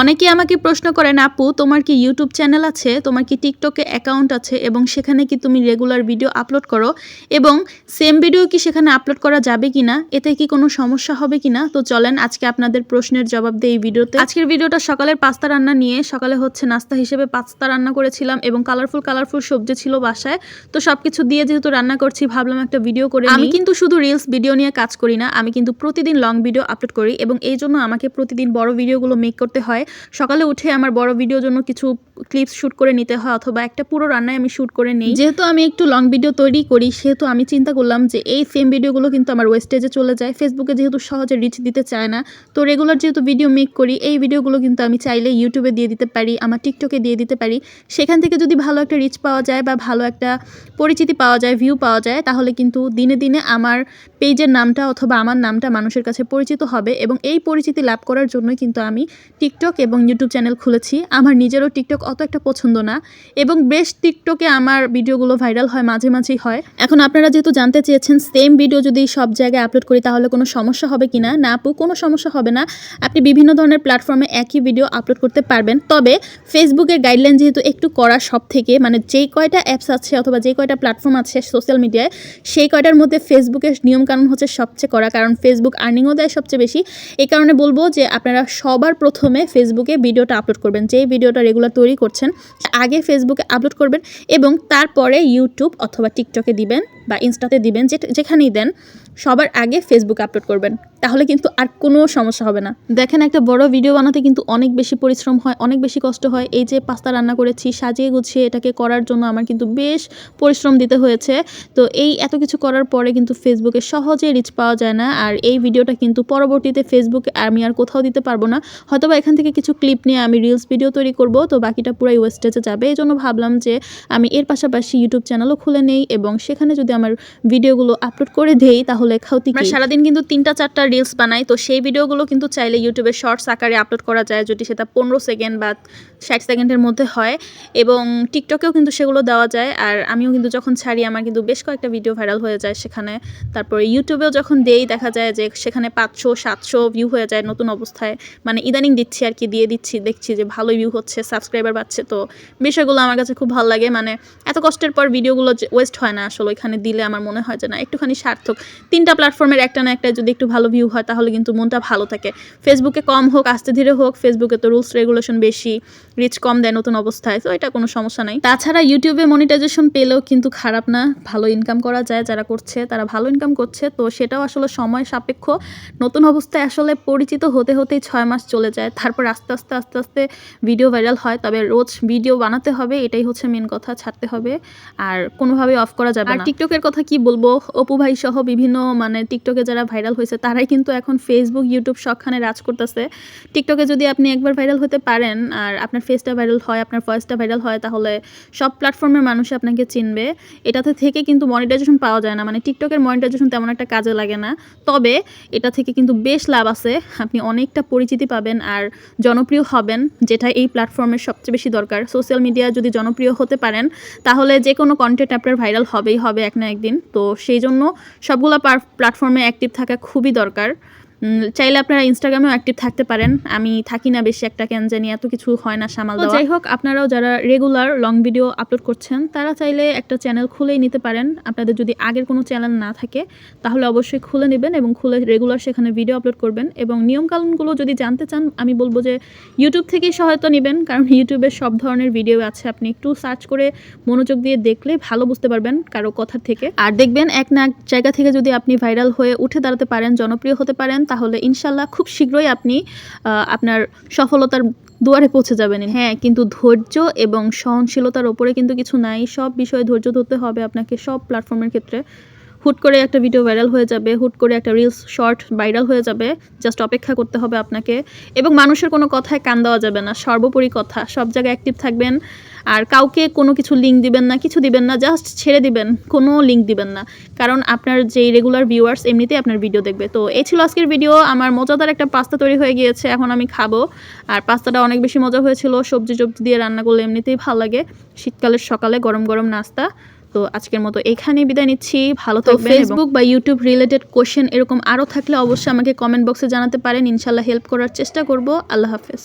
অনেকে আমাকে প্রশ্ন করেন আপু তোমার কি ইউটিউব চ্যানেল আছে? তোমার কি টিকটকে অ্যাকাউন্ট আছে? এবং সেখানে কি তুমি রেগুলার ভিডিও আপলোড করো? এবং সেম ভিডিও কি সেখানে আপলোড করা যাবে কি না এতে কি কোনো সমস্যা হবে কি না তো চলেন আজকে আপনাদের প্রশ্নের জবাব দেই এই ভিডিওতে আজকের ভিডিওটা সকালের পাস্তা রান্না নিয়ে সকালে হচ্ছে নাস্তা হিসেবে পাস্তা রান্না করেছিলাম এবং কালারফুল কালারফুল সবজি ছিল বাসায়। তো সব কিছু দিয়ে যেহেতু রান্না করছি ভাবলাম একটা ভিডিও করে আমি কিন্তু শুধু রিলস ভিডিও নিয়ে কাজ করি না আমি কিন্তু প্রতিদিন লং ভিডিও আপলোড করি এবং এই জন্য আমাকে প্রতিদিন বড় ভিডিওগুলো মেক করতে হয়। সকালে উঠে আমার বড় ভিডিওর জন্য কিছু ক্লিপস শ্যুট করে নিতে হয় অথবা একটা পুরো রান্নায় আমি শ্যুট করে নিই। যেহেতু আমি একটু লং ভিডিও তৈরি করি, সেহেতু আমি চিন্তা করলাম যে এই সেম ভিডিওগুলো কিন্তু আমার ওয়েস্টেজে চলে যায়। ফেসবুকে যেহেতু সহজে রিচ দিতে চায় না, তো রেগুলার যেহেতু ভিডিও মেক করি, এই ভিডিওগুলো কিন্তু আমি চাইলে ইউটিউবে দিয়ে দিতে পারি, আমার টিকটকে দিয়ে দিতে পারি। সেখান থেকে যদি ভালো একটা রিচ পাওয়া যায় বা ভালো একটা পরিচিতি পাওয়া যায় ভিউ পাওয়া যায়, তাহলে কিন্তু দিনে দিনে আমার পেজের নামটা অথবা আমার নামটা মানুষের কাছে পরিচিত হবে এবং এই পরিচিতি লাভ করার জন্যই কিন্তু আমি টিকটক এবং ইউটিউব চ্যানেল খুলেছি। আমার নিজেরও টিকটক অত একটা পছন্দ না এবং বেশ টিকটকে আমার ভিডিওগুলো ভাইরাল হয়, মাঝে মাঝেই হয়। এখন আপনারা যেহেতু জানতে চেয়েছেন সেম ভিডিও যদি সব জায়গায় আপলোড করি তাহলে কোনো সমস্যা হবে কি না না আপু, কোনো সমস্যা হবে না। আপনি বিভিন্ন ধরনের প্ল্যাটফর্মে একই ভিডিও আপলোড করতে পারবেন। তবে ফেসবুকের গাইডলাইন যেহেতু একটু করা সব থেকে মানে যেই কয়টা অ্যাপস আছে অথবা যেই কয়টা প্ল্যাটফর্ম আছে সোশ্যাল মিডিয়ায় সেই কয়টার মধ্যে ফেসবুকের নিয়মকানুন হচ্ছে সবচেয়ে করা কারণ ফেসবুক আর্নিংও দেয় সবচেয়ে বেশি। এই কারণে বলব যে আপনারা সবার প্রথমে ফেসবুকে ভিডিওটা আপলোড করবেন, যেই ভিডিওটা রেগুলার তৈরি করছেন, আগে ফেসবুকে আপলোড করবেন এবং তারপরে ইউটিউব অথবা টিকটকে দিবেন। বা ইনস্টাতে দিবেন যে যেখানেই দেন, সবার আগে ফেসবুক আপলোড করবেন। তাহলে কিন্তু আর কোনো সমস্যা হবে না। দেখেন একটা বড় ভিডিও বানাতে কিন্তু অনেক বেশি পরিশ্রম হয়, অনেক বেশি কষ্ট হয়। এই যে পাস্তা রান্না করেছি, সাজিয়ে গুছিয়ে এটাকে করার জন্য আমার কিন্তু বেশ পরিশ্রম দিতে হয়েছে। তো এই এত কিছু করার পরে কিন্তু ফেসবুকে সহজে রিচ পাওয়া যায় না। আর এই ভিডিওটা কিন্তু পরবর্তীতে ফেসবুকে আমি আর কোথাও দিতে পারব না। হয়তোবা এখান থেকে কিছু ক্লিপ নিয়ে আমি রিলস ভিডিও তৈরি করব, তো বাকিটা পুরাই ওয়েস্টেজে যাবে। এই জন্য ভাবলাম যে আমি এর পাশাপাশি ইউটিউব চ্যানেলও খুলে নেই এবং সেখানে যদি আমার ভিডিওগুলো আপলোড করে দেই তাহলে ক্ষতি আমরা সারাদিন কিন্তু তিনটা চারটা রিলস বানাই তো সেই ভিডিওগুলো কিন্তু চাইলে ইউটিউবে শর্টস আকারে আপলোড করা যায় যদি সেটা পনেরো সেকেন্ড বা ষাট সেকেন্ডের মধ্যে হয়। এবং টিকটকেও কিন্তু সেগুলো দেওয়া যায় আর আমিও কিন্তু যখন ছাড়ি আমার কিন্তু বেশ কয়েকটা ভিডিও ভাইরাল হয়ে যায় সেখানে। তারপরে ইউটিউবেও যখন দেই দেখা যায় যে সেখানে পাঁচশো সাতশো ভিউ হয়ে যায় নতুন অবস্থায়। মানে ইদানিং দিচ্ছি আর কি দিয়ে দিচ্ছি দেখছি যে ভালো ভিউ হচ্ছে সাবস্ক্রাইবার পাচ্ছে তো বিষয়গুলো আমার কাছে খুব ভালো লাগে। মানে এত কষ্টের পর ভিডিওগুলো ওয়েস্ট হয় না আসলে ওইখানে দিলে আমার মনে হয় যে না একটুখানি সার্থক। তিনটা প্ল্যাটফর্মের একটা না একটা যদি একটু ভালো ভিউ হয় তাহলে কিন্তু মনটা ভালো থাকে। ফেসবুকে কম হোক আস্তে ধীরে হোক ফেসবুকে তো রুলস রেগুলেশন বেশি রিচ কম দেয় নতুন অবস্থায় তো এটা কোনো সমস্যা নাই। তাছাড়া ইউটিউবে মনিটাইজেশন পেলেও কিন্তু খারাপ না ভালো ইনকাম করা যায় যারা করছে তারা ভালো ইনকাম করছে তো সেটাও আসলে সময় সাপেক্ষ। নতুন অবস্থায় আসলে পরিচিত হতে হতেই ছয় মাস চলে যায় তারপর আস্তে আস্তে আস্তে আস্তে ভিডিও ভাইরাল হয় তবে রোজ ভিডিও বানাতে হবে এটাই হচ্ছে মেন কথা ছাড়তে হবে আর কোনোভাবেই অফ করা যাবে না। টিকটকের কথা কি বলব? অপু ভাই সহ বিভিন্ন মানে টিকটকে যারা ভাইরাল হয়েছে, তারাই কিন্তু এখন ফেসবুক ইউটিউব সবখানে রাজ করতেছে। টিকটকে যদি আপনি একবার ভাইরাল হতে পারেন, আর আপনার ফেসটা ভাইরাল হয়, আপনার ভয়েসটা ভাইরাল হয়, তাহলে সব প্ল্যাটফর্মের মানুষ আপনাকে চিনবে। এটাতে থেকে কিন্তু মনিটাইজেশন পাওয়া যায় না। মানে টিকটকের মনিটাইজেশন তেমন একটা কাজে লাগে না। তবে এটা থেকে কিন্তু বেশ লাভ আছে। আপনি অনেকটা পরিচিতি পাবেন আর জনপ্রিয় হবেন, যেটা এই প্ল্যাটফর্মের সবচেয়ে বেশি দরকার। সোশ্যাল মিডিয়া যদি জনপ্রিয় হতে পারেন, তাহলে যে কোনো কন্টেন্ট আপনার ভাইরাল হবেই, হবে এক একদিন। তো সেই জন্য সবগুলো প্ল্যাটফর্মে অ্যাক্টিভ থাকা খুবই দরকার। চাইলে আপনারা ইনস্টাগ্রামেও অ্যাক্টিভ থাকতে পারেন। আমি থাকি না বেশি একটা কেন জানি এত কিছু হয় না সামাল দেওয়া। যাই হোক আপনারাও যারা রেগুলার লং ভিডিও আপলোড করছেন তারা চাইলে একটা চ্যানেল খুলেই নিতে পারেন। আপনাদের যদি আগের কোনো চ্যানেল না থাকে তাহলে অবশ্যই খুলে নেবেন এবং খুলে রেগুলার সেখানে ভিডিও আপলোড করবেন। এবং নিয়মকানুনগুলো যদি জানতে চান আমি বলব যে ইউটিউব থেকেই সহায়তা নেবেন কারণ ইউটিউবে সব ধরনের ভিডিও আছে। আপনি একটু সার্চ করে মনোযোগ দিয়ে দেখলে ভালো বুঝতে পারবেন কারও কথার থেকে। আর দেখবেন এক না এক জায়গা থেকে যদি আপনি ভাইরাল হয়ে উঠে দাঁড়াতে পারেন জনপ্রিয় হতে পারেন তাহলে ইনশাল্লাহ খুব শীঘ্রই আপনি আপনার সফলতার দুয়ারে পৌঁছে যাবেন। হ্যাঁ কিন্তু ধৈর্য এবং সহনশীলতার ওপরে কিন্তু কিছু নাই। সব বিষয়ে ধৈর্য ধরতে হবে আপনাকে সব প্ল্যাটফর্মের ক্ষেত্রে। হুট করে একটা ভিডিও ভাইরাল হয়ে যাবে, হুট করে একটা রিলস শর্ট ভাইরাল হয়ে যাবে জাস্ট অপেক্ষা করতে হবে আপনাকে। এবং মানুষের কোনো কথায় কান দেওয়া যাবে না, সর্বোপরি কথা, সব জায়গায় অ্যাক্টিভ থাকবেন। আর কাউকে কোনো কিছু লিঙ্ক দিবেন না, কিছু দিবেন না জাস্ট ছেড়ে দিবেন, কোনো লিঙ্ক দিবেন না। কারণ আপনার যেই রেগুলার ভিউয়ার্স এমনিতেই আপনার ভিডিও দেখবে। তো এই ছিল আজকের ভিডিও আমার মজাদার একটা পাস্তা তৈরি হয়ে গিয়েছে, এখন আমি খাব। আর পাস্তাটা অনেক বেশি মজা হয়েছিল সবজি টবজি দিয়ে রান্না করলে এমনিতেই ভালো লাগে। শীতকালের সকালে গরম গরম নাস্তা। তো আজকের মতো এখানে বিদায় নিচ্ছি। ভালো থাকবেন ফেসবুক বা ইউটিউব রিলেটেড কোশ্চেন এরকম আরও থাকলে অবশ্যই আমাকে কমেন্ট বক্সে জানাতে পারেন। ইনশাল্লাহ হেল্প করার চেষ্টা করব। আল্লাহ হাফেজ।